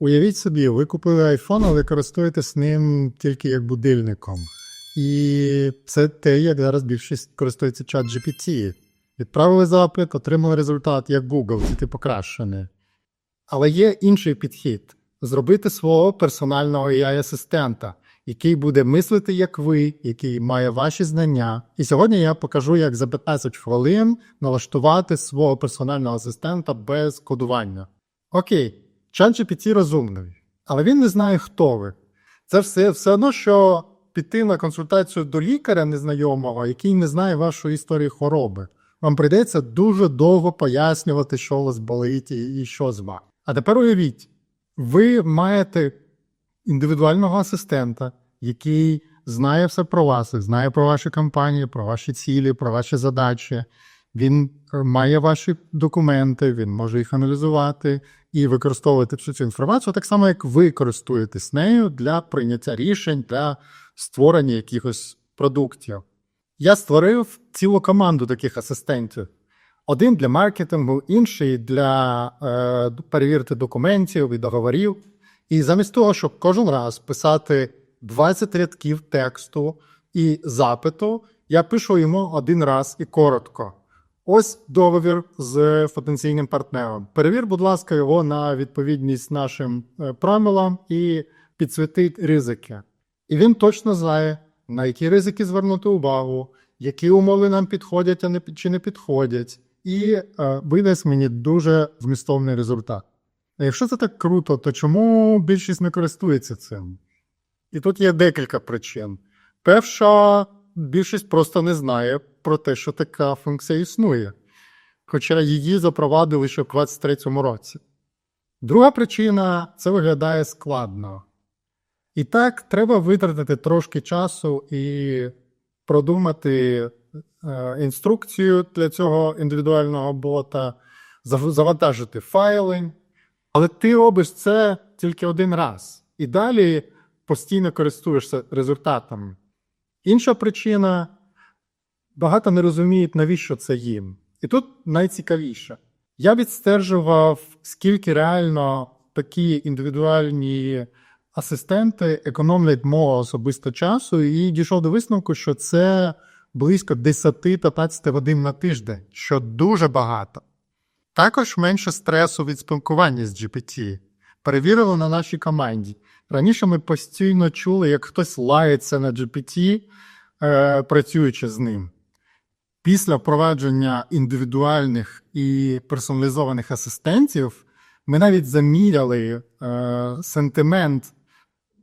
Уявіть собі, ви купили iPhone, але користуєтесь ним тільки як будильником. І це те, як зараз більшість користується чат GPT. Відправили запит, отримали результат, як Google, тільки покращений. Але є інший підхід: зробити свого персонального AI-асистента, який буде мислити як ви, який має ваші знання. І сьогодні я покажу, як за 15 хвилин налаштувати свого персонального асистента без кодування. Окей, ChatGPT розумний, але він не знає, хто ви. Це все, все одно, що піти на консультацію до лікаря незнайомого, який не знає вашої історії хвороби. Вам прийдеться дуже довго пояснювати, що у вас болить і що з вами. А тепер уявіть, ви маєте індивідуального асистента, який знає все про вас, знає про ваші компанії, про ваші цілі, про ваші задачі. Він має ваші документи, він може їх аналізувати і використовувати всю цю інформацію, так само, як ви користуєтесь нею для прийняття рішень, для створення якихось продуктів. Я створив цілу команду таких асистентів. Один для маркетингу, інший для е, перевірки документів і договорів. І замість того, щоб кожен раз писати 20 рядків тексту і запиту, я пишу йому один раз і коротко. Ось договір з потенційним партнером. Перевір, будь ласка, його на відповідність нашим е, правилам і підсвітить ризики. І він точно знає, на які ризики звернути увагу, які умови нам підходять, а не чи не підходять, і е, видасть мені дуже змістовний результат. А якщо це так круто, то чому більшість не користується цим? І тут є декілька причин. Перша, більшість просто не знає про те, що така функція існує, хоча її запровадили ще в 2023 році. Друга причина це виглядає складно. І так, треба витратити трошки часу і продумати е, інструкцію для цього індивідуального бота, завантажити файли. Але ти робиш це тільки один раз. І далі постійно користуєшся результатами. Інша причина багато не розуміють, навіщо це їм. І тут найцікавіше. Я відстежував, скільки реально такі індивідуальні асистенти економлять мого особисто часу, і дійшов до висновку, що це близько 10-15 годин на тиждень, що дуже багато. Також менше стресу від спілкування з GPT. Перевірили на нашій команді. Раніше ми постійно чули, як хтось лається на GPT, е, працюючи з ним. Після впровадження індивідуальних і персоналізованих асистентів ми навіть заміряли е, сентимент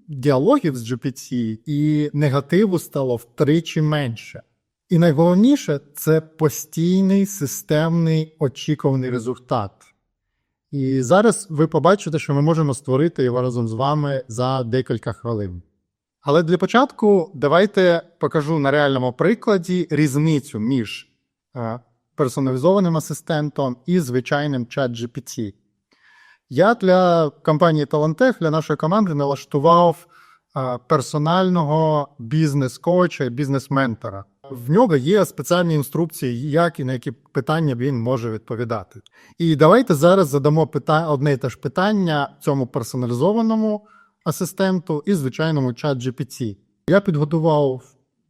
діалогів з GPT, і негативу стало втричі менше. І найголовніше це постійний системний очікуваний результат. І зараз ви побачите, що ми можемо створити його разом з вами за декілька хвилин. Але для початку давайте покажу на реальному прикладі різницю між е, персоналізованим асистентом і звичайним чат GPT. Я для компанії Talentech, для нашої команди налаштував е, персонального бізнес-коуча і бізнес-ментора. В нього є спеціальні інструкції, як і на які питання він може відповідати. І давайте зараз задамо пита- одне і те ж питання цьому персоналізованому асистенту і звичайному чат GPT. Я підготував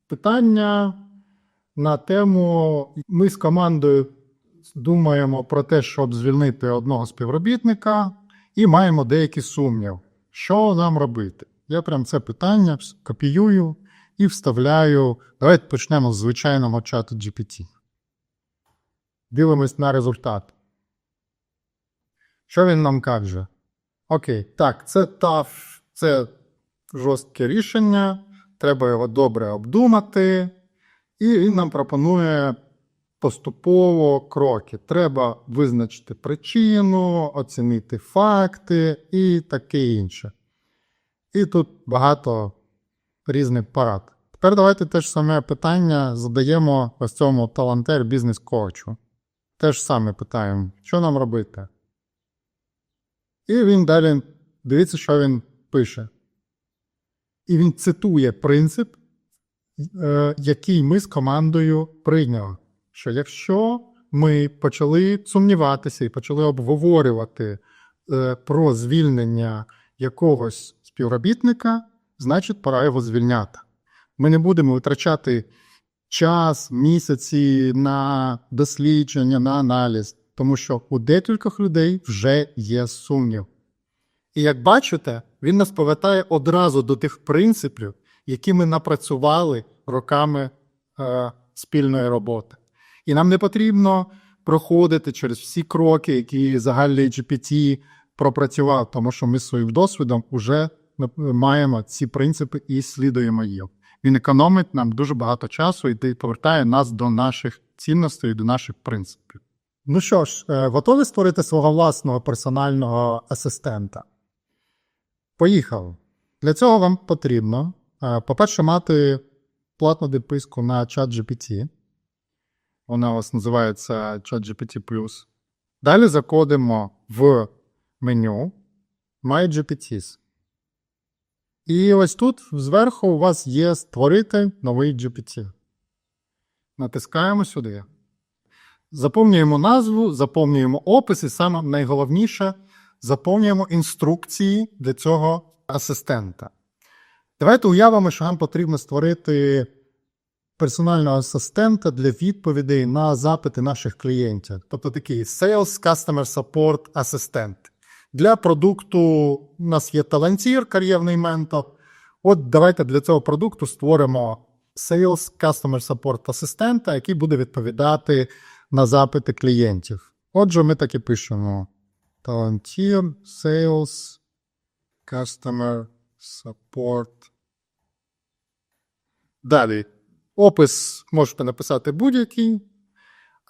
питання на тему. Ми з командою думаємо про те, щоб звільнити одного співробітника, і маємо деякі сумнів, що нам робити. Я прям це питання копіюю і вставляю. Давайте почнемо з звичайного чату GPT. Дивимось на результат. Що він нам каже? Окей, так, це таф, це жорстке рішення, треба його добре обдумати, і він нам пропонує поступово кроки. Треба визначити причину, оцінити факти і таке інше. І тут багато різних порад. Тепер давайте те ж саме питання задаємо ось цьому талантер бізнес-коучу. Те ж саме питаємо, що нам робити? І він далі дивіться, що він пише. І він цитує принцип, е, який ми з командою прийняли. Що якщо ми почали сумніватися і почали обговорювати е, про звільнення якогось співробітника, значить, пора його звільняти. Ми не будемо витрачати час, місяці на дослідження, на аналіз, тому що у декількох людей вже є сумнів. І як бачите, він нас повертає одразу до тих принципів, які ми напрацювали роками е, спільної роботи. І нам не потрібно проходити через всі кроки, які загальний GPT пропрацював, тому що ми своїм досвідом вже маємо ці принципи і слідуємо їм. Він економить нам дуже багато часу і повертає нас до наших цінностей, до наших принципів. Ну що ж, е, готові створити свого власного персонального асистента? Поїхали. Для цього вам потрібно, е, по-перше, мати платну підписку на ChatGPT. Вона у вас називається ChatGPT+. Далі заходимо в меню MyGPTs. І ось тут зверху у вас є створити новий GPT. Натискаємо сюди. Заповнюємо назву, заповнюємо опис, і саме найголовніше заповнюємо інструкції для цього асистента. Давайте уявимо, що нам потрібно створити персонального асистента для відповідей на запити наших клієнтів. Тобто такий Sales Customer Support асистент. Для продукту у нас є талантір, кар'єрний ментор. От давайте для цього продукту створимо Sales Customer Support асистента, який буде відповідати на запити клієнтів. Отже, ми так і пишемо: Palantir Sales Customer Support. Далі. Опис можете написати будь-який.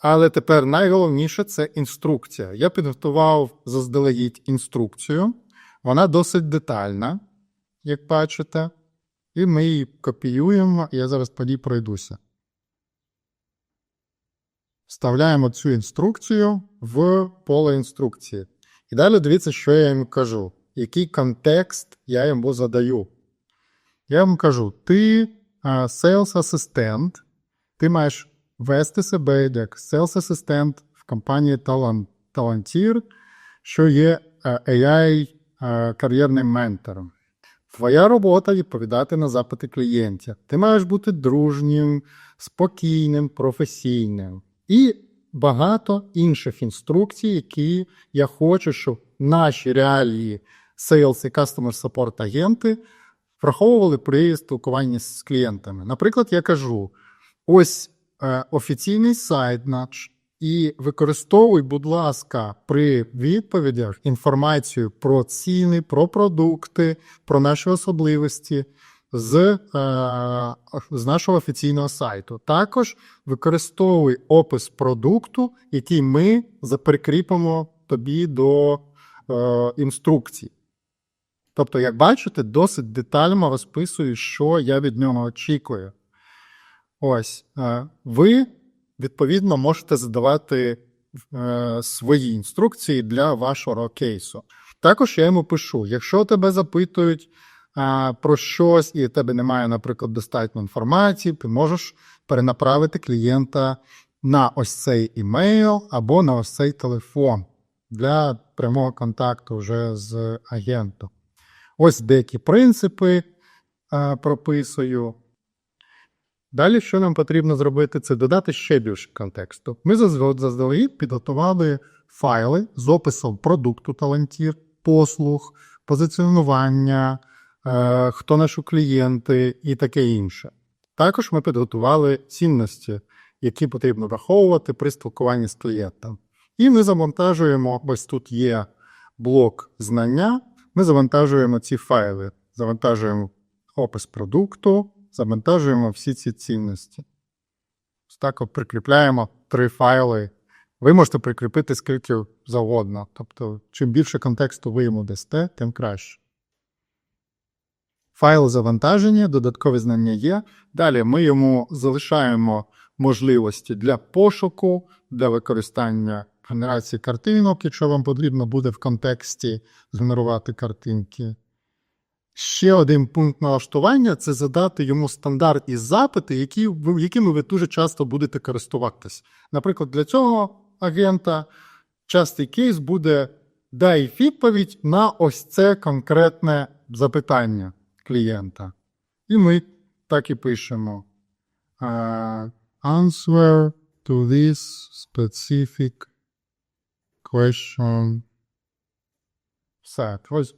Але тепер найголовніше це інструкція. Я підготував заздалегідь інструкцію. Вона досить детальна, як бачите. І ми її копіюємо. Я зараз по ній пройдуся. Вставляємо цю інструкцію в поле інструкції. І далі дивіться, що я їм кажу, який контекст я йому задаю. Я йому кажу: ти sales асистент ти маєш вести себе як sales асистент в компанії Palantir, що є AI кар'єрним ментором. Твоя робота відповідати на запити клієнтів. Ти маєш бути дружнім, спокійним, професійним. І багато інших інструкцій, які я хочу, щоб наші реалії sales і customer support агенти враховували при спілкуванні з клієнтами. Наприклад, я кажу: ось е, офіційний сайт наш. І використовуй, будь ласка, при відповідях інформацію про ціни, про продукти, про наші особливості з е, з нашого офіційного сайту. Також використовуй опис продукту, який ми прикріпимо тобі до е, інструкцій. Тобто, як бачите, досить детально розписую, що я від нього очікую. Ось, е, ви, відповідно, можете задавати е, свої інструкції для вашого кейсу. Також я йому пишу: якщо тебе запитують про щось, і в тебе немає, наприклад, достатньо інформації, ти можеш перенаправити клієнта на ось цей імейл або на ось цей телефон для прямого контакту вже з агентом. Ось деякі принципи прописую. Далі, що нам потрібно зробити, це додати ще більше контексту. Ми заздалегідь підготували файли з описом продукту талантір, послуг, позиціонування, е, хто наші клієнти і таке інше. Також ми підготували цінності, які потрібно враховувати при спілкуванні з клієнтом. І ми завантажуємо, ось тут є блок знання. Ми завантажуємо ці файли, завантажуємо опис продукту, завантажуємо всі ці цінності. Ось так прикріпляємо три файли. Ви можете прикріпити скільки завгодно. Тобто, чим більше контексту ви йому дасте, тим краще. Файл завантаження, додаткові знання є. Далі ми йому залишаємо можливості для пошуку, для використання генерації картинок, якщо вам потрібно буде в контексті згенерувати картинки. Ще один пункт налаштування це задати йому стандартні запити, які, якими ви дуже часто будете користуватися. Наприклад, для цього агента частий кейс буде дай відповідь на ось це конкретне запитання клієнта. І ми так і пишемо. Uh, answer to this specific question. Все. Ось.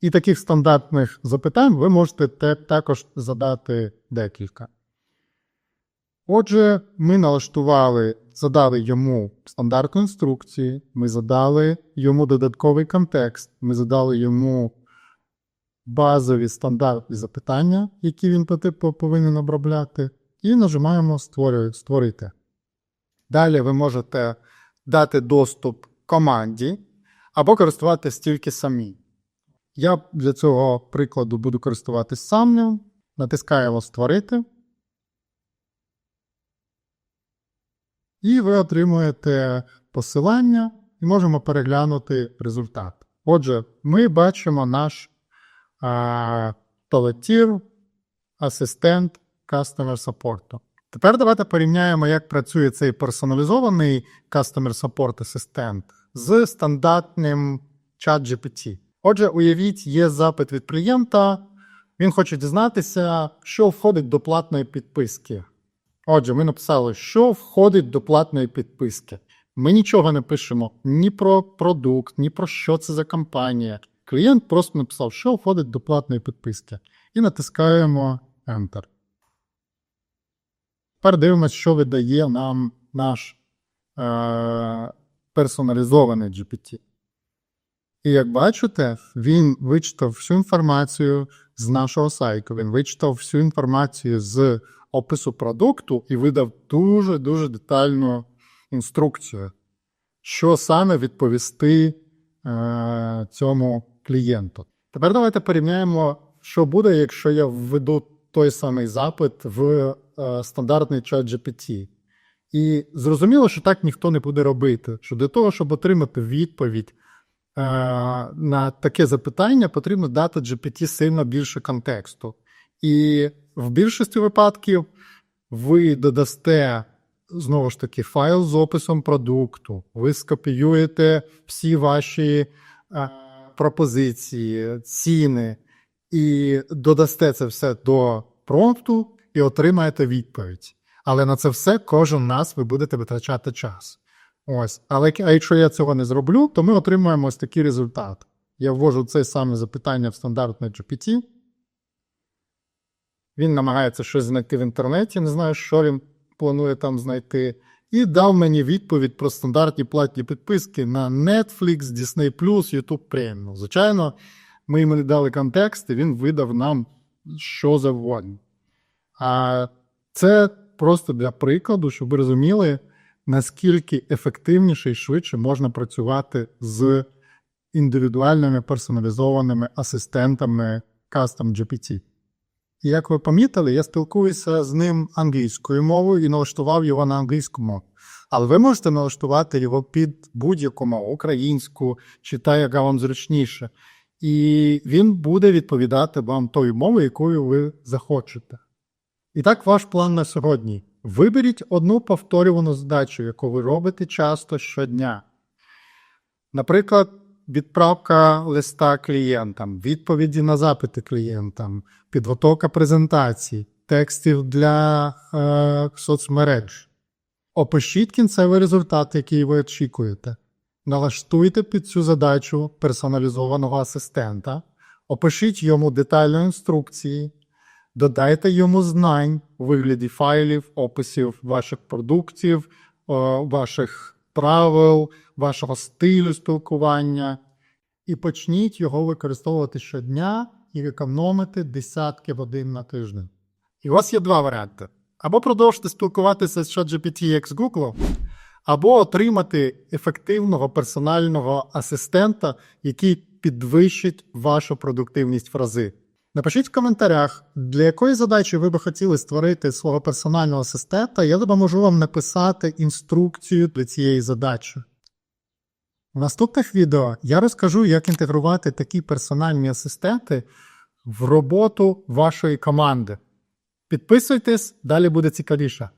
І таких стандартних запитань ви можете те- також задати декілька. Отже, ми налаштували, задали йому стандартну інструкцію, ми задали йому додатковий контекст, ми задали йому базові стандартні запитання, які він по повинен обробляти, і нажимаємо Створити. Далі ви можете дати доступ команді або користуватися тільки самі. Я для цього прикладу буду користуватись сам. Натискаємо Створити. І ви отримуєте посилання і можемо переглянути результат. Отже, ми бачимо наш а, палетір, асистент Customer Support. Тепер давайте порівняємо, як працює цей персоналізований Customer Support асистент з стандартним ChatGPT. Отже, уявіть, є запит від клієнта, він хоче дізнатися, що входить до платної підписки. Отже, ми написали, що входить до платної підписки. Ми нічого не пишемо ні про продукт, ні про що це за компанія. Клієнт просто написав, що входить до платної підписки. І натискаємо Enter. Тепер дивимося, що видає нам наш е- персоналізований GPT. І як бачите, він вичитав всю інформацію з нашого сайту, він вичитав всю інформацію з опису продукту і видав дуже-дуже детальну інструкцію, що саме відповісти е, цьому клієнту. Тепер давайте порівняємо, що буде, якщо я введу той самий запит в е, стандартний чат GPT. І зрозуміло, що так ніхто не буде робити. Що для того, щоб отримати відповідь на таке запитання, потрібно дати GPT сильно більше контексту. І в більшості випадків ви додасте знову ж таки файл з описом продукту, ви скопіюєте всі ваші е, пропозиції, ціни, і додасте це все до промпту і отримаєте відповідь. Але на це все кожен раз ви будете витрачати час. Ось. Але а якщо я цього не зроблю, то ми отримуємо ось такий результат. Я ввожу це саме запитання в стандартне GPT. Він намагається щось знайти в інтернеті, не знаю, що він планує там знайти. І дав мені відповідь про стандартні платні підписки на Netflix, Disney+, YouTube Premium. Звичайно, ми йому дали контекст, і він видав нам що завгодно. А це просто для прикладу, щоб ви розуміли, наскільки ефективніше і швидше можна працювати з індивідуальними персоналізованими асистентами Custom GPT. І як ви помітили, я спілкуюся з ним англійською мовою і налаштував його на англійську мову. Але ви можете налаштувати його під будь-яку мову, українську чи та, яка вам зручніше. І він буде відповідати вам тою мовою, якою ви захочете. І так, ваш план на сьогодні. Виберіть одну повторювану задачу, яку ви робите часто щодня. Наприклад, відправка листа клієнтам, відповіді на запити клієнтам, підготовка презентацій, текстів для е, соцмереж. Опишіть кінцевий результат, який ви очікуєте. Налаштуйте під цю задачу персоналізованого асистента, опишіть йому детальні інструкції, додайте йому знань у вигляді файлів, описів ваших продуктів, ваших правил, вашого стилю спілкування, і почніть його використовувати щодня і економити десятки годин на тиждень. І у вас є два варіанти: або продовжити спілкуватися з ChatGPT як з Google, або отримати ефективного персонального асистента, який підвищить вашу продуктивність в рази. Напишіть в коментарях, для якої задачі ви би хотіли створити свого персонального асистента, я допоможу вам написати інструкцію для цієї задачі. В наступних відео я розкажу, як інтегрувати такі персональні асистенти в роботу вашої команди. Підписуйтесь, далі буде цікавіше.